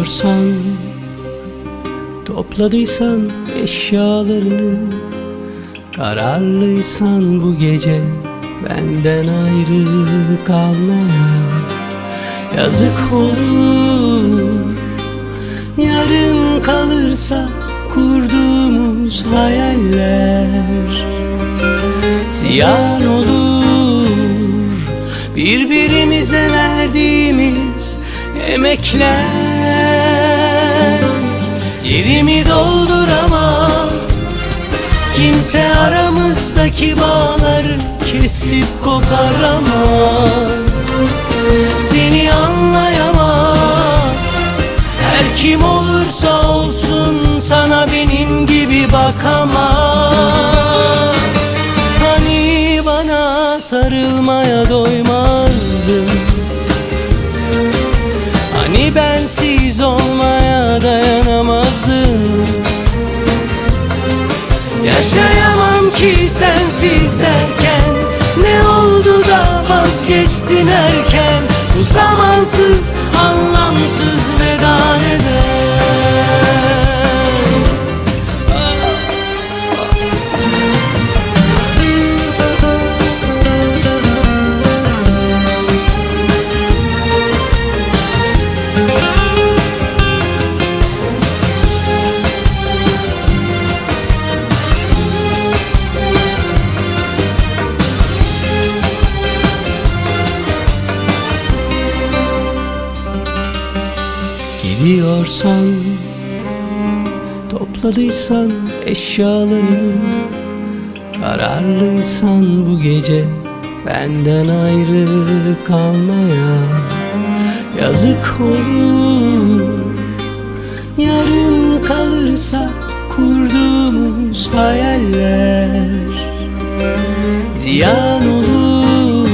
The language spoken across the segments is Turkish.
Gidiyorsan Topladıysan eşyalarını Kararlıysan bu gece Benden ayrı kalmaya Yazık olur. Yarım kalırsa kurduğumuz hayaller Ziyan olur. Birbirimize verdiğimiz emekler Yerimi dolduramaz. Kimse aramızdaki bağları kesip koparamaz Seni anlayamaz. Her kim olursa olsun sana benim gibi bakamaz. Hani bana sarılmaya doymazdın Hani bensiz olmaya dayanamazdın. Yaşayamam ki sensiz derken Ne oldu da vazgeçtin erken? Bu zamansız anlamsız veda neden Gidiyorsan Topladıysan eşyalarını Kararlıysan bu gece Benden ayrı kalmaya Yazık olur. Yarım kalırsa kurduğumuz hayaller Ziyan olur.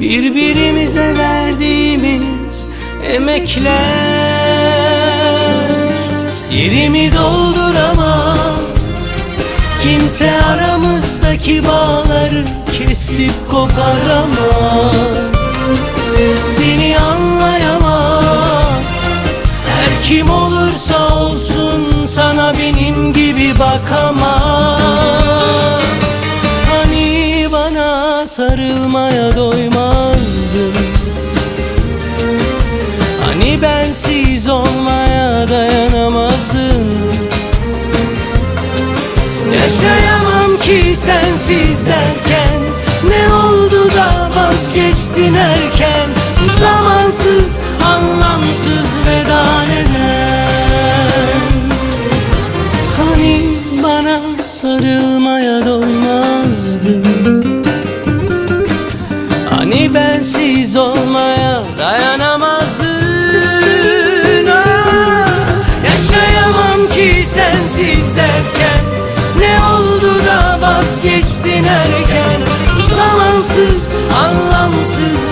Birbirimize verdiğimiz emekler Yerimi dolduramaz. Kimse aramızdaki bağları kesip koparamaz. Seni anlayamaz. Her kim olursa olsun sana benim gibi bakamaz. Hani bana sarılmaya doymazdın Hani bensiz olmaya dayanamazdın. Yaşayamam ki sensiz derken Ne oldu da vazgeçtin erken? Bu zamansız anlamsız veda neden? Hani bana sarılmaya doymazdın? Hani bensiz olmaya dayanamazdın anlamsız anlamsız